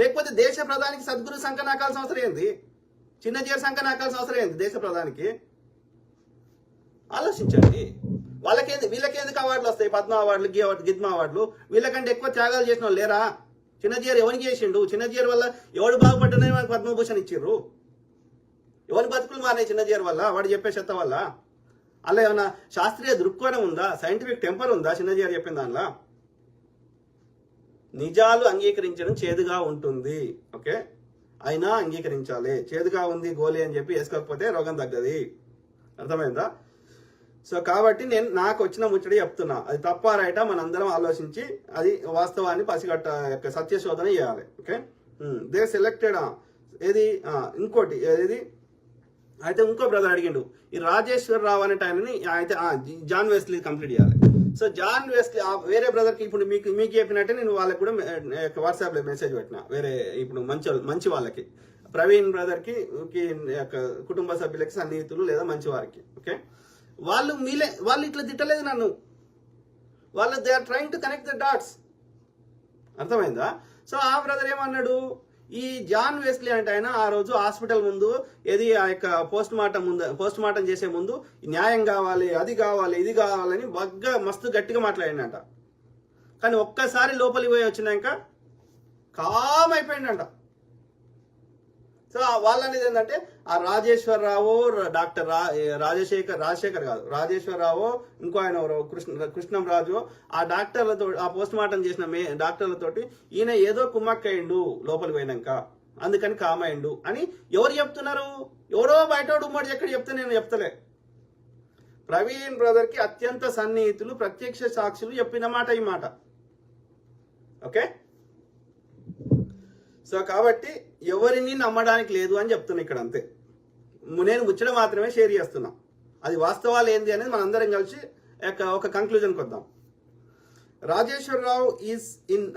లేకపోతే దేశ ప్రధానికి సద్గురు సంఖ్య నాకాల్సిన అవసరం ఏంది? చిన్నజీర సంఖ్య నాకాల్సిన అవసరం ఏంది దేశ ప్రధానికి? ఆలోచించండి. వాళ్ళకేంది? వీళ్ళకేందుకు అవార్డులు వస్తాయి? పద్మ అవార్డులు గీ అవార్డు గిద్మ అవార్డులు? వీళ్ళకంటే ఎక్కువ త్యాగాలు చేసిన వాళ్ళు లేరా? చిన్నజీర ఎవరికి చేసిండు? చిన్నజీర వల్ల ఎవడు బాగుపడ్డనే మనకు పద్మభూషణ్ ఇచ్చిర్రు? ఎవరి బతుకులు మారాయి చిన్నజీర వల్ల? వాడు చెప్పే చెత్త వల్ల? అలా ఏమన్నా శాస్త్రీయ దృక్కోణం ఉందా? సైంటిఫిక్ టెంపర్ ఉందా? చిన్నజీర చెప్పిన దానిలో? నిజాలు అంగీకరించడం చేదుగా ఉంటుంది. ఓకే? అయినా అంగీకరించాలి. చేదుగా ఉంది గోలి అని చెప్పి వేసుకోకపోతే రోగం తగ్గది. అర్థమైందా? సో కాబట్టి నేను నాకు వచ్చిన ముచ్చడి చెప్తున్నా. అది తప్ప రైటా? మనందరం ఆలోచించి అది వాస్తవాన్ని పసిగట్ట యొక్క సత్యశోధన చేయాలి. ఓకే? దే సెలెక్టెడ్ ఏది? ఇంకోటి ఏది? అయితే ఇంకో బ్రదర్ అడిగిండు ఈ రాజేశ్వర్ రావు అనే టైంని అయితే జాన్ వెస్లీ కంప్లీట్ చేయాలి. సో జాన్ వెస్లీ ఆ వేరే బ్రదర్కి ఇప్పుడు మీకు మీకు చెప్పినట్టే నేను వాళ్ళకి కూడా వాట్సాప్లో మెసేజ్ పెట్టిన వేరే ఇప్పుడు మంచి మంచి వాళ్ళకి. ప్రవీణ్ బ్రదర్కి కి యొక్క కుటుంబ సభ్యులకి సన్నిహితులు లేదా మంచి వారికి ఓకే? వాళ్ళు మీలే వాళ్ళు ఇట్లా తిట్టలేదు నన్ను. వాళ్ళు they are trying to connect the dots అర్థమైందా? సో ఆ బ్రదర్ ఏమన్నాడు? ఈ జాన్ వెస్లీ అంటే ఆయన ఆ రోజు హాస్పిటల్ ముందు ఏది ఆ యొక్క పోస్ట్ మార్టం ముందు పోస్ట్ మార్టం చేసే ముందు న్యాయం కావాలి అది కావాలి ఇది కావాలని బగ్గా మస్తు గట్టిగా మాట్లాడినంట. కానీ ఒక్కసారి లోపలికి పోయి వచ్చినాక కామ్ అయిపోయిందంట సో ఆ వాళ్ళనేది ఏంటంటే ఆ రాజేశ్వరరావు డాక్టర్ రా రాజశేఖర్ రాజశేఖర్ కాదు రాజేశ్వరరావు ఇంకో ఆయన కృష్ణ కృష్ణం రాజు ఆ డాక్టర్లతో ఆ పోస్ట్ మార్టం చేసిన మే డాక్టర్లతోటి ఈయన ఏదో కుమ్మక్కయ్యిండు లోపలికి పోయినాక. అందుకని కామయ్యిండు అని ఎవరు చెప్తున్నారు? ఎవరో బయట ఉమ్మడి ఎక్కడ చెప్తే నేను చెప్తలే. ప్రవీణ్ బ్రదర్కి అత్యంత సన్నిహితులు ప్రత్యక్ష సాక్షులు చెప్పిన మాట ఈ మాట. ఓకే? సో కాబట్టి ఎవరిని నమ్మడానికి లేదు అని చెప్తున్నా ఇక్కడ అంతే. నేను ముచ్చట మాత్రమే షేర్ చేస్తున్నా. అది వాస్తవాలు ఏంది అనేది మనందరం కలిసి ఒక- ఒక కంక్లూజన్కి వద్దాం. రాజేశ్వరరావు ఈజ్ ఇన్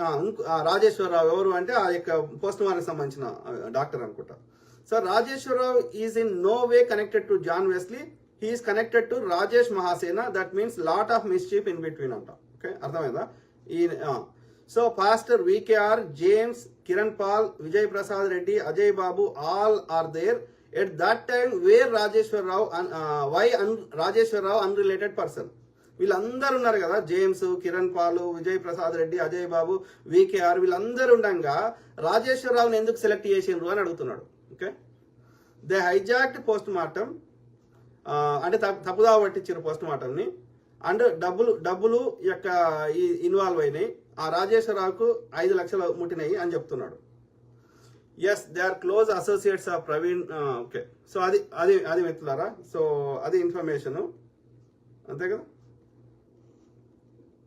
రాజేశ్వరరావు ఎవరు అంటే ఆ యొక్క పోస్ట్ మార్టం సంబంధించిన డాక్టర్ అనుకుంటా. So Rajeswararao is in no way connected to John Wesley he's connected to Rajesh Mahasena that means lot of mischief in between అంట. ఓకే అర్థమైందా? ఈ so pastor VKR James Kiran Paul Vijay Prasad Reddy Ajay Babu all are there. At that time where Rajeswararao why an Rajeswararao unrelated person వీళ్ళందరూ ఉన్నారు కదా James Kiran పాలు విజయ్ ప్రసాద్ రెడ్డి అజయ్ బాబు VKR వీళ్ళందరూ ఉండగా రాజేశ్వరరావుని ఎందుకు సెలెక్ట్ చేసిండ్రు అని అడుగుతున్నాడు. Okay they hijacked post mortem అంటే తప్పు తప్పుదావ పట్టించారు పోస్ట్ మార్టంని అండ్ డబ్బులు డబ్బులు యొక్క ఇన్వాల్వ్ అయినాయి. ఆ రాజేశ్వరరావుకు ఐదు లక్షలు ముట్టినాయి అని చెప్తున్నాడు. Yes they are close associates of Praveen okay so అది అది అది మిత్రులారా సో అది ఇన్ఫర్మేషన్ అంతే కదా?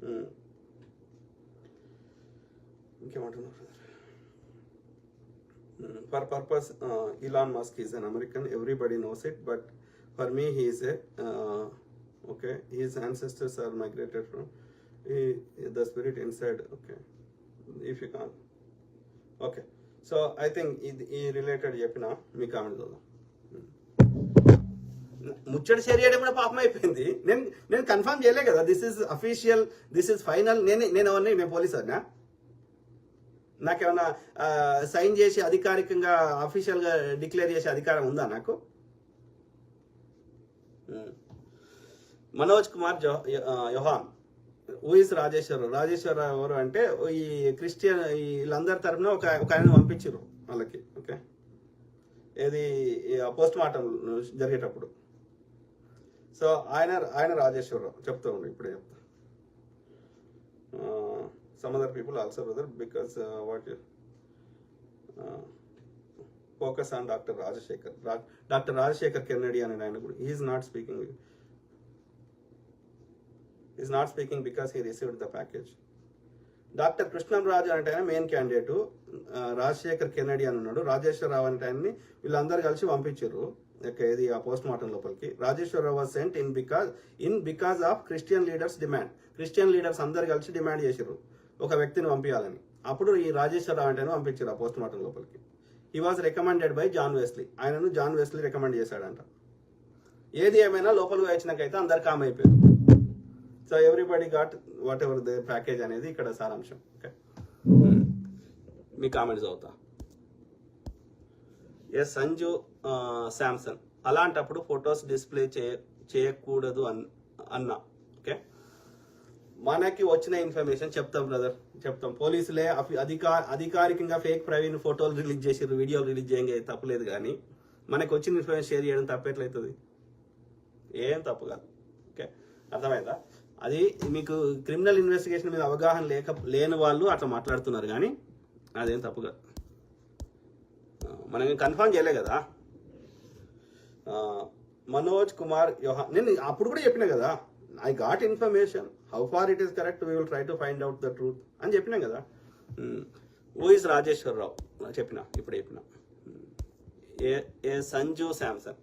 Hmm. ఇంకేమంటున్నారు? For purpose Elon Musk is an American everybody knows it but for me he's a okay his ancestors are migrated from the spirit inside okay if you can okay so I think ఇది ఈ related చెప్పిన మీ comment చూద్దాం. ముచ్చడి share చేయడం కూడా పాపం అయిపోయింది. నేను నేను కన్ఫర్మ్ చేయలే కదా this is official this is final నేను నేను ఎవరిని నేను పోలీసర్నా? నాకేమన్నా సైన్ చేసి అధికారికంగా అఫీషియల్గా డిక్లేర్ చేసే అధికారం ఉందా నాకు? మనోజ్ కుమార్ జో యోహాన్. ఊయిస్ రాజేశ్వర రాజేశ్వర ఎవరు అంటే ఈ క్రిస్టియన్ ఈ వీళ్ళందరి తరపున ఒక ఒక ఆయన పంపించారు వాళ్ళకి ఓకే ఏది పోస్ట్ మార్టం జరిగేటప్పుడు. సో ఆయన ఆయన రాజేశ్వరరావు చెప్తా ఉండు ఇప్పుడే చెప్తా. Some other people also brother because what focus on doctor Rajasekhar doctor Rajasekhar Kennedy అనే ఆయన కూడా is not speaking is not speaking because he received the package doctor Krishnam Raju అంటే ఆయన మెయిన్ క్యాండిడేట్ రాజశేఖర్ కెనడి అని ఉన్నాడు. రాజేశ్వరరావు అంటే ఆయన్ని వీళ్ళందరూ కలిసి పంపించారు. ఇది ఆ పోస్ట్ మార్టం లోపలికి. Rajeshwara Rao was sent in because in because of Christian leaders demand Christian leaders అందరు కలిసి డిమాండ్ చేశారు. ఒక వ్యక్తిని పంపించాలని. అప్పుడు ఈ రాజేశ్వరరావు అంటే పంపించారు ఆ పోస్ట్ మార్టం లోపలికి. He was recommended by John Wesley ఆయనను జాన్ వెస్లీ రికమెండ్ చేశాడంట. ఏది ఏమైనా లోపలికి వచ్చినాకైతే అందరు కామ్ అయిపోయారు. So everybody got whatever the package అనేది ఇక్కడ సారాంశం. ఓకే మీ కామెంట్స్ అవుతా ఎస్ సంజు ఆ, శాంసన్ అలాంటప్పుడు ఫొటోస్ డిస్ప్లే చేయ చేయకూడదు అన్ అన్నా. ఓకే మనకి వచ్చిన ఇన్ఫర్మేషన్ చెప్తాం బ్రదర్ చెప్తాం. పోలీసులే అఫి- అధికా అధికారికంగా ఫేక్ ప్రవీణ్ ఫోటోలు రిలీజ్ చేసిర్రు వీడియోలు రిలీజ్ చేయంగా తప్పలేదు కానీ మనకు వచ్చిన ఇన్ఫర్మేషన్ షేర్ చేయడం తప్పేట్లయితుంది? ఏం తప్పు కాదు. ఓకే అర్థమైందా? అది మీకు క్రిమినల్ ఇన్వెస్టిగేషన్ మీద అవగాహన లేక లేని వాళ్ళు అట్లా మాట్లాడుతున్నారు కానీ అదేం తప్పు కాదు. మనం కన్ఫర్మ్ చేయలే కదా. మనోజ్ కుమార్ యోహా నేను అప్పుడు కూడా చెప్పిన కదా I got information how far it is correct we will try to find out the truth అని చెప్పినా కదా. హూ ఇస్ రాజేశ్వరరావు చెప్పిన ఇప్పుడు చెప్పిన. ఏ ఏ సంజు శాంసన్.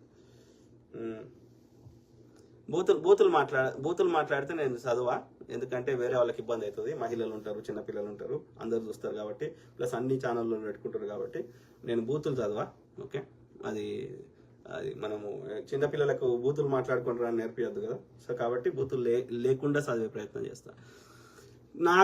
బూతులు బూతులు మాట్లాడ బూతులు మాట్లాడితే నేను చదువా. ఎందుకంటే వేరే వాళ్ళకి ఇబ్బంది అవుతుంది. మహిళలు ఉంటారు చిన్నపిల్లలు ఉంటారు. అందరు చూస్తారు కాబట్టి. ప్లస్ అన్ని ఛానల్లో పెట్టుకుంటారు కాబట్టి నేను బూతులు చదవా. ఓకే? అది అది మనము చిన్నపిల్లలకు బూతులు మాట్లాడుకుంటారు అని కదా. సో కాబట్టి బూతులు లే లేకుండా చదివే ప్రయత్నం చేస్తా. నా